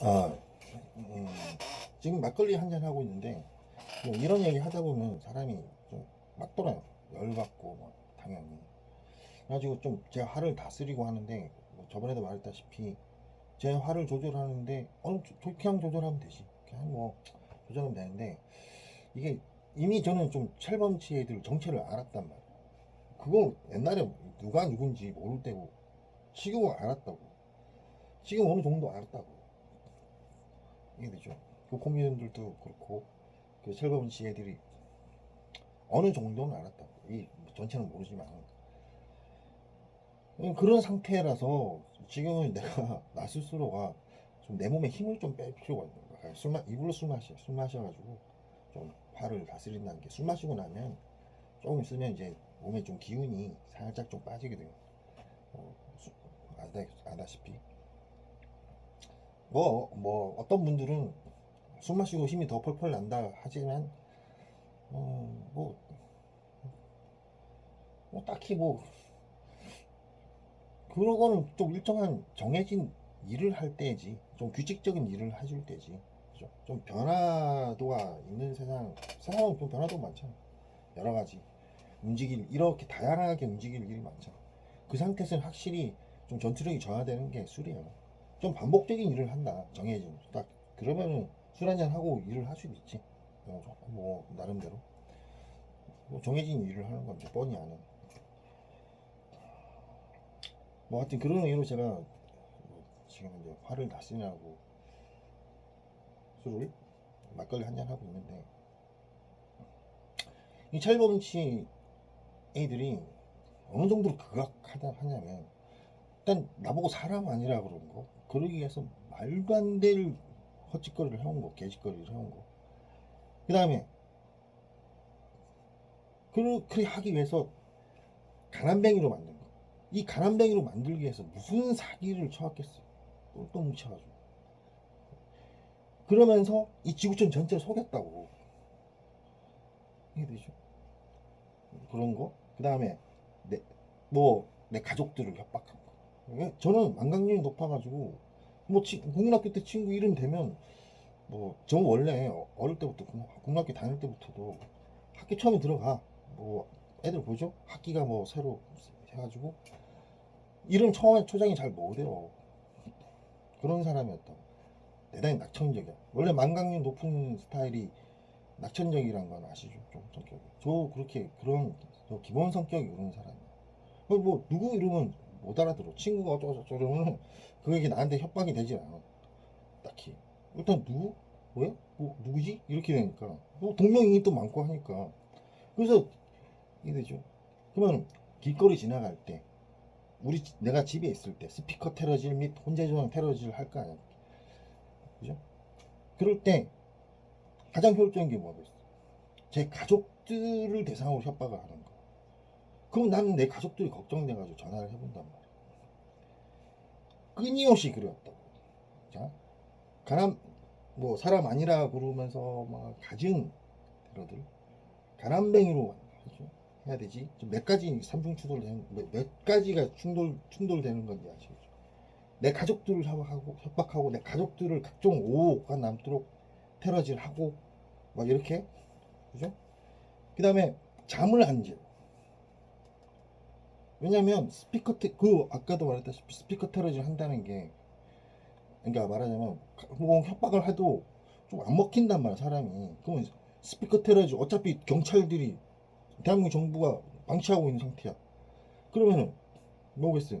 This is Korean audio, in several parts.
아, 음, 지금 막걸리 한 잔 하고 있는데 뭐 이런 얘기 하다 보면 사람이 좀막 돌아요. 열받고 막 당연히. 그래가지고 좀 제가 화를 다스리고 하는데 뭐 저번에도 말했다시피 제 화를 조절하는데 어느 그냥 조절하면 되지. 그냥 뭐 조절하면 되는데 이게 이미 저는 좀 철범치 애들 정체를 알았단 말이에요. 그거 옛날에 누가 누군지 모를 때고 지금은 알았다고. 지금 어느 정도 알았다고. 이게 되죠. 그 코미디언들도 그렇고 그 철범치 애들이 어느 정도는 알았다고. 이 전체는 모르지만 음, 그런 상태라서 지금은 내가 나 스스로가 좀 내 몸에 힘을 좀 뺄 필요가 있는 거야. 술 마, 이불로 술 마셔. 술 마셔가지고 좀 화를 다스린다는 게 술 마시고 나면 조금 있으면 이제 몸에 좀 기운이 살짝 좀 빠지게 돼요. 어, 수- 아다, 아다시피. 뭐, 뭐, 어떤 분들은 술 마시고 힘이 더 펄펄 난다 하지만, 어, 뭐, 뭐, 딱히 뭐, 그러고는 좀 일정한 정해진 일을 할 때지, 좀 규칙적인 일을 해줄 때지, 그죠? 좀 변화도가 있는 세상, 세상은 좀 변화도가 많잖아. 여러 가지. 움직일, 이렇게 다양하게 움직일 일이 많잖아. 그 상태에서는 확실히 좀 전투력이 저하되는 게 술이에요. 좀 반복적인 일을 한다. 정해진. 딱 그러면은 술 한잔 하고 일을 할 수도 있지. 어, 뭐 나름대로. 뭐 정해진 일을 하는 건데 뻔히 아는. 뭐 하여튼 그런 의미로 제가 뭐 지금 이제 화를 다스리라고 술을 막걸리 한잔 하고 있는데 이 철범치 애들이 어느 정도로 극악하다 하냐면 일단 나보고 사람 아니라 그런 거 그러기 위해서 말도 안 될 헛짓거리를 해온 거 개짓거리를 해온 거 그 다음에 그렇게 하기 위해서 가난뱅이로 만든 거 이 가난뱅이로 만들기 위해서 무슨 사기를 쳐왔겠어요? 똘똘 뭉쳐가지고. 그러면서 이 지구촌 전체를 속였다고. 이게 되죠? 그런 거? 그 다음에 내 뭐 내 가족들을 협박한 거. 저는 만강률이 높아가지고 뭐 치, 국민학교 때 친구 이름 되면 뭐 저 원래 어- 어릴 때부터 국- 국민학교 다닐 때부터도 학교 처음에 들어가. 뭐 애들 보죠? 학기가 뭐 새로 해가지고. 이름 처음에 초장이 잘못 외워 그런 사람이었다고. 대단히 낙천적이야. 원래 만강률 높은 스타일이 낙천적이란 건 아시죠? 좀 성격이. 저 그렇게 그런 저 기본 성격이 그런 사람이야. 어, 뭐 누구 이름은 못 알아들어. 친구가 어쩌고저쩌고 이러면 그게 나한테 협박이 되지 않아. 딱히. 일단 누구? 왜? 뭐 누구지? 이렇게 되니까. 뭐 동명이인이 또 많고 하니까. 그래서 이게 되죠. 그러면 길거리 지나갈 때 우리 집- 내가 집에 있을 때 스피커 테러질 및 혼재 조장 테러질 할 거 아니야. 그죠? 그럴 때 가장 효율적인 게 뭐겠어? 제 가족들을 대상으로 협박을 하는 거 그럼 나는 내 가족들이 걱정돼가지고 전화를 해본단 말이야. 끊임없이 그랬다고. 자, 가난, 뭐, 사람 아니라 그러면서 막 가진 테러들, 가난뱅이로 하죠. 해야 되지. 좀몇 가지 삼중 충돌되는, 몇, 몇 가지가 충돌, 충돌되는 건지 아시겠죠? 내 가족들을 협박하고, 협박하고, 내 가족들을 각종 오가 남도록 테러질하고, 막 이렇게, 그죠? 그 다음에 잠을 안 재. 왜냐면 스피커 테, 그 아까도 말했다시피 스피커 테러질 한다는 게 그러니까 말하자면 뭐 협박을 해도 좀 안 먹힌단 말이야 사람이. 그러면 스피커 테러질 어차피 경찰들이 대한민국 정부가 방치하고 있는 상태야. 그러면은 뭐겠어요?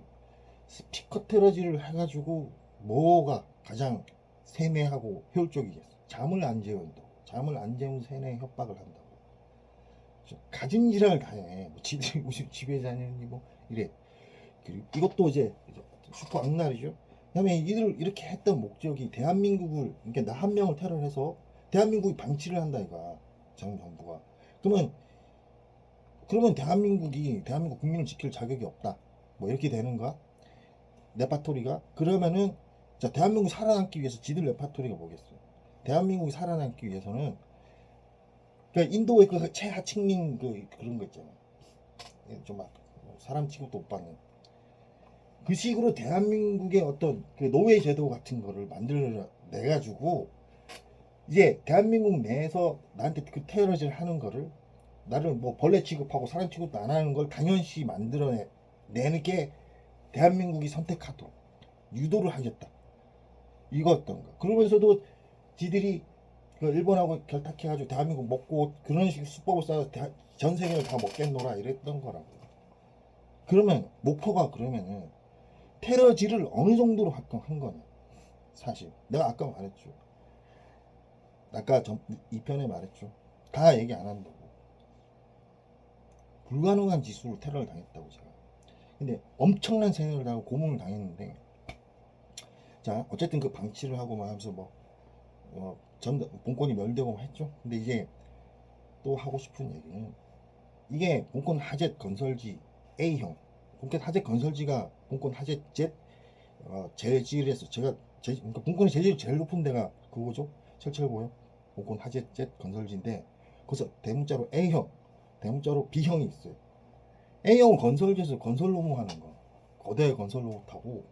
스피커 테러질을 해가지고 뭐가 가장 세뇌하고 효율적이겠어? 잠을 안 재운다고 잠을 안 재우면서 세뇌 협박을 한다고 가진 지랄 다해. 뭐 지들이 무슨 다니니 뭐 이래. 그리고 이것도 이제 슈퍼 악랄이죠. 그다음에 이들 이렇게 했던 목적이 대한민국을 그러니까 나 한 명을 테러해서 대한민국이 방치를 한다 이거야. 정 정부가. 그러면 그러면 대한민국이 대한민국 국민을 지킬 자격이 없다. 뭐 이렇게 되는 거야. 레파토리가 그러면은 자 대한민국 이 살아남기 위해서 지들 레파토리가 뭐겠어요? 대한민국이 살아남기 위해서는 그러니까 인도의 그 최하층민 그 그런 거 있잖아요. 예, 좀막 사람 취급도 못 받는 그 식으로 대한민국의 어떤 그 노예 제도 같은 거를 만들 내 가지고 이제 대한민국 내에서 나한테 그 테러질 하는 거를 나를 뭐 벌레 취급하고 사람 취급도 안 하는 걸 당연시 만들어내는 게 대한민국이 선택하도록 유도를 하겠다. 이거였던가. 그러면서도 지들이 그 일본하고 결탁해가지고 대한민국 먹고 그런 식의 수법을 써서 대- 전 세계를 다 먹겠노라 이랬던 거라고. 그러면 목표가 그러면은 테러질을 어느 정도로 확정한 거냐? 사실 내가 아까 말했죠. 아까 전, 2편에 말했죠. 다 얘기 안 한다고. 불가능한 지수로 테러를 당했다고 제가. 근데 엄청난 세뇌를 당하고 고문을 당했는데 자 어쨌든 그 방치를 하고 막 하면서 뭐 어, 전 본권이 멸되고 막 했죠. 근데 이제 또 하고 싶은 얘기는 이게 본권 하젯 건설지 A형 본권 하젯 건설지가 본권 하젯 Z 어, 재질에서 제가 제, 그러니까 본권의 재질이 제일 높은 데가 그거죠. 철철고요. 본권 하젯 Z 건설지인데 거기서 대문자로 A형 대문자로 B형이 있어요. A형은 건설지에서 건설 노무 하는 거 거대 건설 로봇 타고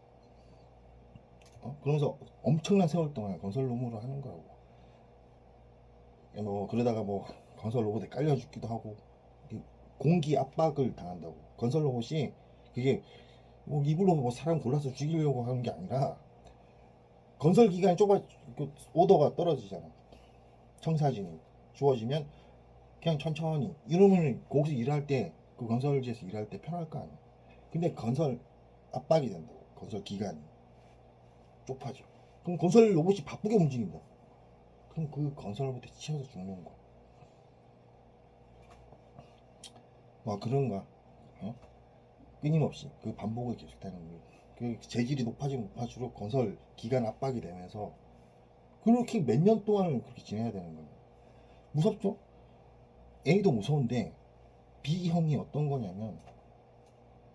어? 그러면서 엄청난 세월 동안 건설 노무를 하는 거라고. 뭐 그러다가 뭐 건설 로봇에 깔려 죽기도 하고 이 공기 압박을 당한다고. 건설 로봇이 그게 뭐 입으로 뭐 사람 골라서 죽이려고 하는 게 아니라 건설 기간이 좁아 그 오더가 떨어지잖아. 청사진이 주어지면 그냥 천천히 이러면 거기서 일할 때 그 건설지에서 일할 때 편할 거 아니야. 근데 건설 압박이 된다고. 건설 기간이 좁아져. 그럼 건설 로봇이 바쁘게 움직인다. 그럼 그 건설 로봇에 치여서 죽는 거야. 뭐 그런가. 어? 끊임없이 그 반복이 계속되는 거예요. 그 재질이 높아지면 높아질수록 건설 기간 압박이 되면서 그렇게 몇 년 동안 그렇게 지내야 되는 거예요. 무섭죠? A도 무서운데 B형이 어떤 거냐면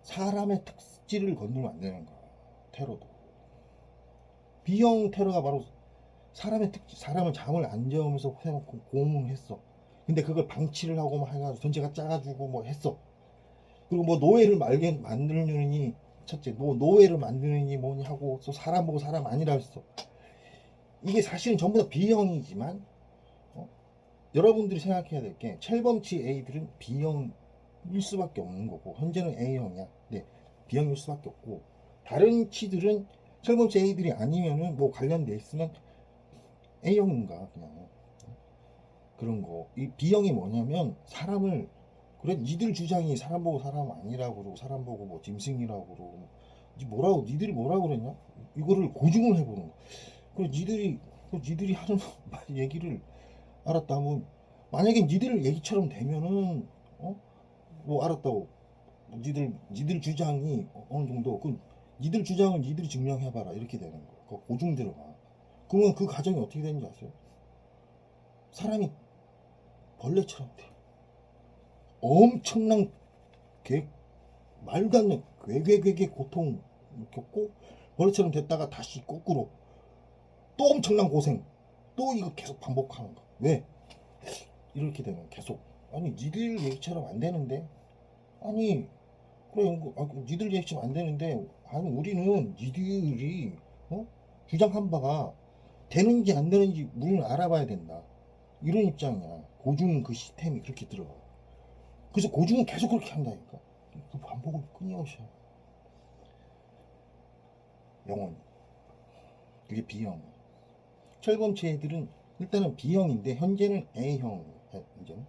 사람의 특질을 건들면 안 되는 거야. 테러도. B형 테러가 바로 사람의 특질, 사람을 잠을 안 재우면서 해놓고 고문을 했어. 근데 그걸 방치를 하고 막 해가지고 전체가 짜가지고 뭐 했어. 그리고 뭐 노예를 말게 만들느니 첫째 뭐 노예를 만드느니 뭐니 하고 또 사람 보고 사람 아니라 했어. 이게 사실은 전부 다 B형이지만 어? 여러분들이 생각해야 될 게 첼범치 A들은 B형일 수밖에 없는 거고 현재는 A형이야. 네, B형일 수밖에 없고 다른 치들은 첼범치 A들이 아니면은 뭐 관련돼 있으면 A형인가 그냥 어? 그런 거. 이 B형이 뭐냐면 사람을 그래 니들 주장이 사람 보고 사람 아니라고 그러고 사람 보고 뭐 짐승이라고 그러고 니 뭐라고 니들이 뭐라고 그랬냐? 이거를 고증을 해보는 거. 그래 니들이 그 니들이 하는 말 얘기를 알았다 하면 만약에 니들 얘기처럼 되면은 어? 뭐 알았다고 뭐 니들 니들 주장이 어느 정도 그 니들 주장을 니들이 증명해봐라 이렇게 되는 거. 그 고증 들어가. 그러면 그 과정이 어떻게 되는지 아세요? 사람이 벌레처럼 돼. 엄청난 개, 말도 안 되는 괴괴괴괴 고통 겪고 벌처럼 됐다가 다시 거꾸로 또 엄청난 고생 또 이거 계속 반복하는 거 왜? 이렇게 되면 계속 아니 니들 얘기처럼 안 되는데 아니 그래 이거, 아, 니들 얘기처럼 안 되는데 아니 우리는 니들이 어? 주장한 바가 되는지 안 되는지 우리는 알아봐야 된다 이런 입장이야 고중 그 시스템이 그렇게 들어가 그래서 고중은 계속 그렇게 한다니까. 그 반복을 끊임없이 해. 영원히. 그게 B형. 철검체 애들은 일단은 B형인데 현재는 A형. 이제는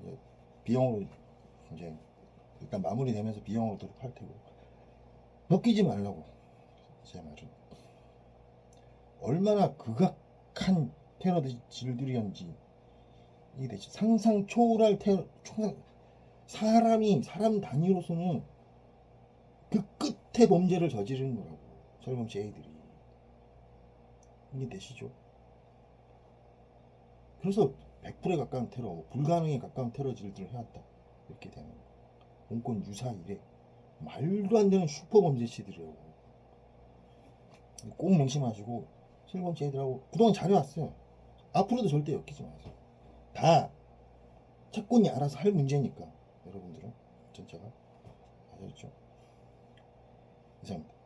이제 B형으로 이제 일단 마무리되면서 B형으로 돌입할 테고 벗기지 말라고 제 말은 얼마나 극악한 테러 질들이었는지 이게 되죠. 상상 초월할 테러, 총 사람이 사람 단위로서는 그 끝에 범죄를 저지르는 거라고 젊은치 애들이 이게 되시죠? 그래서 100%에 가까운 테러, 불가능에 가까운 테러 질들을 해왔다 이렇게 되는 거. 공권 유사 이래 말도 안 되는 슈퍼 범죄치들이라고 꼭 명심하시고 실범죄 애들하고 그동안 잘해왔어요. 앞으로도 절대 엮이지 마세요. 다 채권이 알아서 할 문제니까 여러분들은 전체가 아셨죠? 이상입니다.